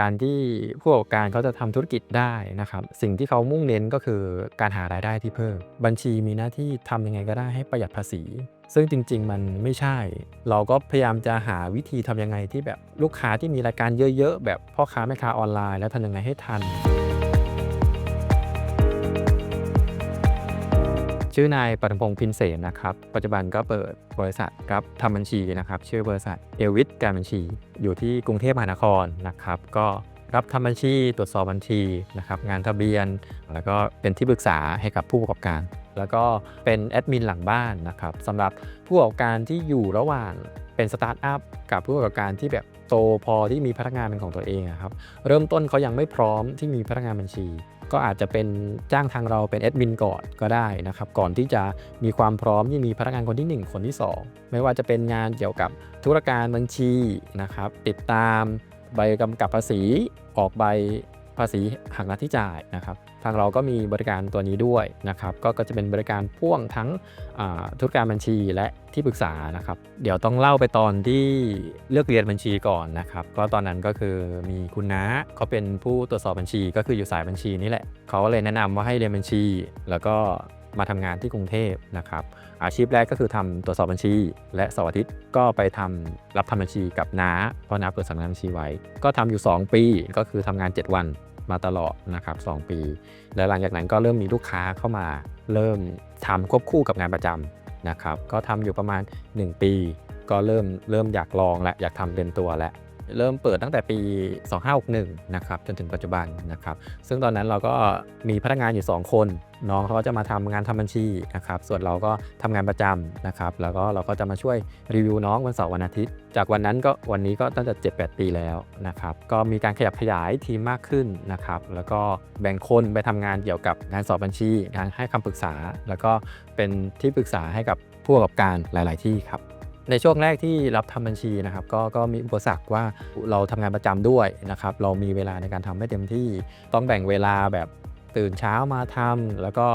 การที่ผู้ประกอบการเขาจะทำธุรกิจได้นะครับ สิ่งที่เขามุ่งเน้นก็คือการหารายได้ที่เพิ่ม บัญชีมีหน้าที่ทำยังไงก็ได้ให้ประหยัดภาษี ซึ่งจริง ๆ มันไม่ใช่ เราก็พยายามจะหาวิธีทำยังไงที่แบบลูกค้าที่มีรายการเยอะ ๆ แบบพ่อค้าแม่ค้าออนไลน์ แล้วทำยังไงให้ทัน ชื่อนายปฐมพงศ์พินเสนนะครับ ปัจจุบันก็เปิดบริษัทครับทำบัญชีนะครับ ชื่อบริษัทเอวิทการบัญชี อยู่ที่กรุงเทพมหานครนะครับ ก็รับทำบัญชีตรวจสอบบัญชีนะครับงานทะเบียน แล้วก็เป็นที่ปรึกษาให้กับผู้ประกอบการ แล้วก็เป็นแอดมินหลังบ้านนะครับสำหรับผู้ประกอบการที่อยู่ระหว่างเป็นสตาร์ทอัพกับผู้ประกอบการที่แบบโตพอที่มีพนักงานเป็นของตัวเองครับเริ่มต้นเขายังไม่พร้อมที่มีพนักงานบัญชี ก็อาจจะเป็นจ้างทางเราเป็นแอดมินก่อนก็ได้นะครับ ก่อนที่จะมีความพร้อมที่มีพนักงานคนที่ 1 คนที่ 2 ไม่ว่าจะเป็นงานเกี่ยวกับธุรการบัญชีนะครับ ติดตามใบกำกับภาษีออกใบภาษีหักหน้าที่จ่ายนะครับ ทางเราก็มีบริการตัวนี้ด้วยนะครับ ก็จะเป็นบริการพ่วงทั้งธุรการบัญชีและที่ปรึกษานะครับ เดี๋ยวต้องเล่าไปตอนที่เลือกเรียนบัญชีก่อนนะครับก็ตอนนั้นก็คือมีคุณน้าเขาเป็นผู้ตรวจสอบบัญชีก็คืออยู่สายบัญชีนี่แหละเขาเลยแนะนำว่าให้เรียนบัญชี แล้วก็มาทำงานที่กรุงเทพนะครับ อาชีพแรกก็คือทำตรวจสอบบัญชี และเสาร์อาทิตย์ก็ไปทำรับทำบัญชีกับน้าเพราะน้าเปิดสำนักงานบัญชีไว้ ก็ทำอยู่ 2 ปีก็คือทำงาน 7 วัน มาตลอดนะครับ2ปี แล้วหลังจากนั้นก็เริ่มมีลูกค้าเข้ามาเริ่มทำควบคู่กับงานประจำนะครับ ก็ทำอยู่ประมาณ 1 ปี ก็เริ่มเริ่มอยากลองและอยากทำเป็นตัวแล้ว เริ่มเปิดตั้งแต่ปี 2561 นะครับจนถึงปัจจุบันนะครับ ซึ่งตอนนั้นเราก็มีพนักงานอยู่ 2 คนน้องเขาจะมาทำงานทำบัญชีนะครับ ส่วนเราก็ทำงานประจำนะครับ แล้วก็เราก็จะมาช่วยรีวิวน้องวันเสาร์วันอาทิตย์ จากวันนั้นก็วันนี้ก็ตั้งแต่7-8 ปีแล้วนะครับ ก็มีการขยับขยายทีมมากขึ้นนะครับ แล้วก็แบ่งคนไปทำงานเกี่ยวกับงานสอบบัญชี งานให้คำปรึกษา แล้วก็เป็นที่ปรึกษาให้กับผู้ประกอบการหลาย ๆ ที่ครับ ในช่วงแรกที่รับทำบัญชีนะครับก็ก็มีอุปสรรคว่าเราทำงานประจำด้วยนะครับเรามีเวลาในการทำไม่เต็มที่ต้องแบ่งเวลาแบบตื่นเช้ามาทำแล้วก็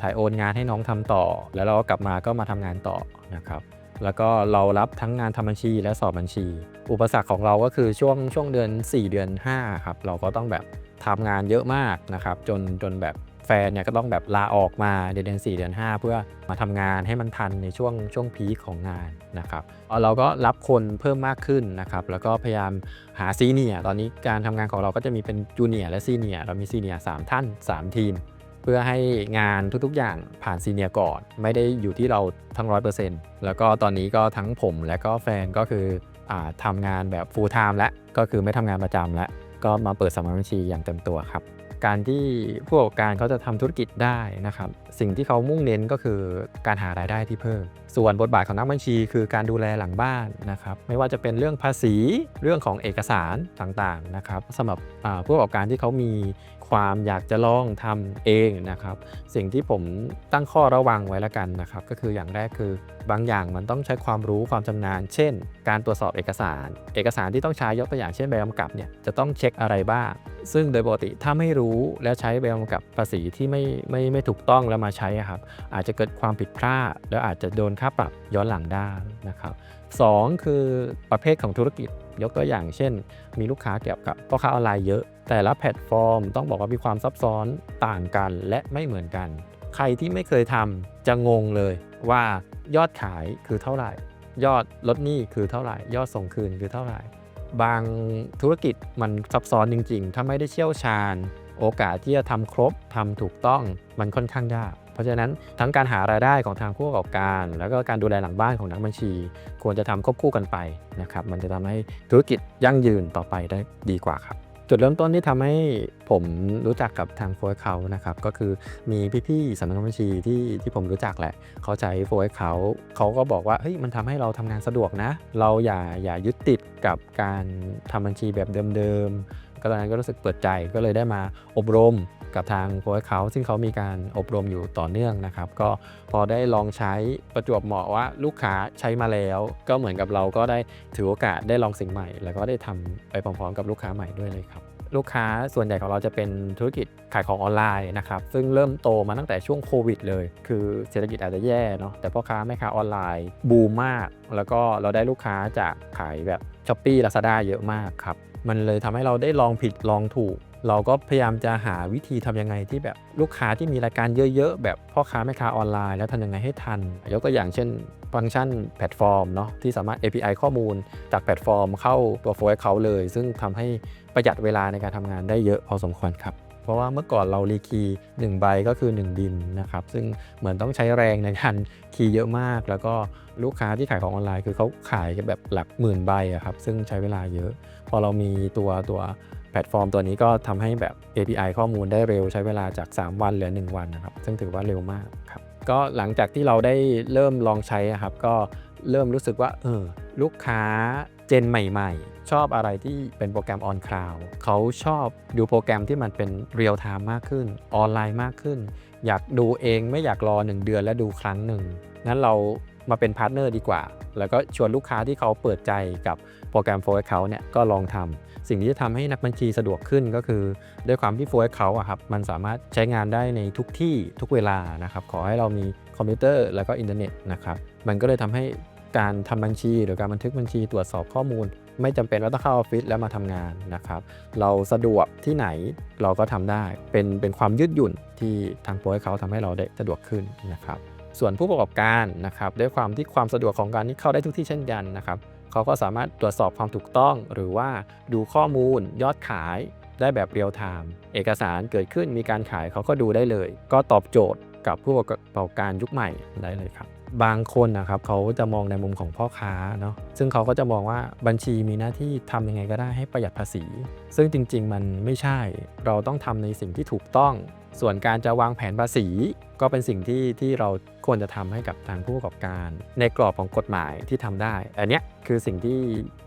ถ่ายโอนงานให้น้องทำต่อ แล้วเราก็กลับมาก็มาทำงานต่อนะครับแล้วก็เรารับทั้งงานทำบัญชีและสอบบัญชี อุปสรรคของเราก็คือช่วงช่วงเดือน 4 เดือน5ครับเราก็ต้องแบบทำงานเยอะมากนะครับจนจนแบบ แฟนเนี่ยก็ต้องแบบลาออกมาเดือน4เดือน 5 เพื่อมาทำงานให้มันทันในช่วงช่วงพีคของงานนะครับเราก็รับคนเพิ่มมากขึ้นนะครับแล้วก็พยายามหาซีเนียตอนนี้การทำงานของเราก็จะมีเป็นจูเนียและซีเนียเรามีซีเนียสามท่าน 3 ทีม เพื่อให้งานทุกๆอย่างผ่านซีเนียก่อน ไม่ได้อยู่ที่เราทั้ง 100%แล้วก็ตอนนี้ก็ทั้งผมและก็แฟนก็คืออทำงานแบบ full time และก็คือไม่ทำงานประจำแล้วก็มาเปิดสำนักบัญชีอย่างเต็มตัวครับ การที่ผู้ประกอบการเขาจะทำธุรกิจได้นะครับ สิ่งที่เขามุ่งเน้นก็คือการหารายได้ที่เพิ่ม ส่วนบทบาทของนักบัญชี คือการดูแลหลังบ้านนะครับไม่ว่าจะเป็นเรื่องภาษีเรื่องของเอกสารต่างๆนะครับสำหรับผู้ประกอบการที่เขามีความอยากจะลองทำเองนะครับ สิ่งที่ผมตั้งข้อระวังไว้แล้วกันนะครับ ก็คืออย่างแรกคือบางอย่างมันต้องใช้ความรู้ความชำนาญ เช่น การตรวจสอบเอกสาร เอกสารที่ต้องใช้ยกตัวอย่างเช่นใบกำกับเนี่ยจะต้องเช็คอะไรบ้าง ซึ่งโดยปกติถ้าไม่รู้แล้วใช้ใบกำกับภาษีที่ไม่ไม่ไม่ถูกต้องแล้วมาใช้อะครับอาจจะเกิดความผิดพลาดแล้วอาจจะโดนค่าปรับย้อนหลังได้นะครับสองคือประเภทของธุรกิจยกตัวอย่างเช่น มีลูกค้าเกี่ยวกับพ่อค้าออนไลน์เยอะ แต่ละแพลตฟอร์มต้องบอกว่ามีความซับซ้อนต่างกันและไม่เหมือนกัน ใครที่ไม่เคยทำจะงงเลยว่ายอดขายคือเท่าไหร่ ยอดลดหนี้คือเท่าไหร่ ยอดส่งคืนคือเท่าไหร่ บางธุรกิจมันซับซ้อนจริง ๆ ถ้าไม่ได้เชี่ยวชาญ โอกาสที่จะทำครบทำถูกต้องมันค่อนข้างยาก เพราะฉะนั้นทั้งการหารายได้ของทางผู้ประกอบการ แล้วก็การดูแลหลังบ้านของนักบัญชี ควรจะทำควบคู่กันไปนะครับ มันจะทำให้ธุรกิจยั่งยืนต่อไปได้ดีกว่าครับ จุดเริ่มต้นที่ทำให้ผมรู้จักกับทางโฟร์เขานะครับก็คือมีพี่ๆสำนักงานบัญชีที่ที่ผมรู้จักแหละเขาใช้โฟร์เขาเขาก็บอกว่าเฮ้ยมันทำให้เราทำงานสะดวกนะ เราอย่าอย่ายึดติดกับการทำบัญชีแบบเดิมๆก็ตอนนั้นก็รู้สึกเปิดใจก็เลยได้มาอบรม กับทางโฟร์เขาซึ่งเขามีการอบรมอยู่ต่อเนื่องนะครับ ก็พอได้ลองใช้ประจวบเหมาะว่าลูกค้าใช้มาแล้ว ก็เหมือนกับเราก็ได้ถือโอกาสได้ลองสิ่งใหม่ แล้วก็ได้ทำไปพร้อมๆ กับลูกค้าใหม่ด้วยเลยครับลูกค้าส่วนใหญ่ของเราจะเป็นธุรกิจขายของออนไลน์นะครับ ซึ่งเริ่มโตมาตั้งแต่ช่วงโควิดเลย คือเศรษฐกิจอาจจะแย่เนาะแต่พ่อค้าแม่ค้าออนไลน์บูมมาก แล้วก็เราได้ลูกค้าจากขายแบบ s h อ p e e Lazada เยอะมากครับ มันเลยทำให้เราได้ลองผิดลองถูก เราก็พยายามจะหาวิธีทำยังไงที่แบบลูกค้าที่มีรายการเยอะๆ แบบพ่อค้าแม่ค้าออนไลน์แล้วทำยังไงให้ทัน ยกตัวอย่างเช่นฟังก์ชันแพลตฟอร์มเนาะที่สามารถ API ข้อมูลจากแพลตฟอร์มเข้าตัวโฟล์เขาเลย ซึ่งทำให้ประหยัดเวลาในการทำงานได้เยอะพอสมควรครับเพราะว่าเมื่อก่อนเรารีคีย์1ใบก็คือ1บินนะครับ ซึ่งเหมือนต้องใช้แรงในการคีย์เยอะมาก แล้วก็ลูกค้าที่ขายของออนไลน์ คือเขาขายแบบหลักหมื่นใบอะครับ ซึ่งใช้เวลาเยอะ พอเรามีตัวตัว พลตฟอร์มตัวนี้ก็ทำให้แบบ API ข้อมูลได้เร็วใช้เวลาจาก 3 วันเหลือ 1 วันนะครับ ซึ่งถือว่าเร็วมากครับ ก็หลังจากที่เราได้เริ่มลองใช้ครับ ก็เริ่มรู้สึกว่าเออลูกค้าเจนใหม่ ๆ ชอบอะไรที่เป็นโปรแกรมออนคลาวเขาชอบดูโปรแกรมที่มันเป็นเรียลไทม์มากขึ้น ออนไลน์มากขึ้น อยากดูเองไม่อยากรอ 1 เดือนและดูครั้งหนึ่งนั้นเรา มาเป็นพาร์ทเนอร์ดีกว่า แล้วก็ชวนลูกค้าที่เขาเปิดใจกับโปรแกรม For Account เนี่ยก็ลองทำสิ่งที่จะทำให้นักบัญชีสะดวกขึ้นก็คือ ด้วยความที่ For Account อะครับมันสามารถใช้งานได้ในทุกที่ทุกเวลานะครับขอให้เรามีคอมพิวเตอร์แล้วก็อินเทอร์เน็ตนะครับมันก็เลยทำให้การทำบัญชี หรือการบันทึกบัญชีตรวจสอบข้อมูล ไม่จำเป็นว่าต้องเข้าออฟฟิศแล้วมาทำงานนะครับ เราสะดวกที่ไหนเราก็ทำได้ เป็นเป็นความยืดหยุ่นที่ทางโปรให้เขาทำให้เราได้สะดวกขึ้นนะครับ ส่วนผู้ประกอบการนะครับด้วยความที่ความสะดวกของการที่เข้าได้ทุกที่เช่นกันนะครับเขาก็สามารถตรวจสอบความถูกต้อง หรือว่าดูข้อมูล ยอดขายได้แบบเรียลไทม์เอกสารเกิดขึ้นมีการขายเขาก็ดูได้เลย ก็ตอบโจทย์กับผู้ประกอบการยุคใหม่ได้เลยครับ บางคนนะครับเขาจะมองในมุมของพ่อค้าเนาะซึ่งเขาก็จะมองว่าบัญชีมีหน้าที่ทำยังไงก็ได้ให้ประหยัดภาษี ซึ่งจริง ๆ มันไม่ใช่ เราต้องทำในสิ่งที่ถูกต้อง ส่วนการจะวางแผนภาษี ก็เป็นสิ่งที่ที่เรา ควรจะทำให้กับทางผู้ประกอบการ ในกรอบของกฎหมายที่ทำได้ อันนี้คือสิ่งที่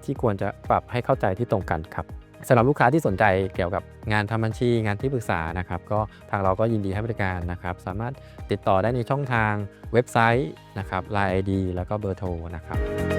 ที่ควรจะปรับให้เข้าใจที่ตรงกันครับสำหรับลูกค้าที่สนใจเกี่ยวกับงานทำบัญชีงานที่ปรึกษานะครับก็ทางเราก็ยินดีให้บริการนะครับ สามารถติดต่อได้ในช่องทางเว็บไซต์นะครับ Line ID แล้วก็เบอร์โทรนะครับ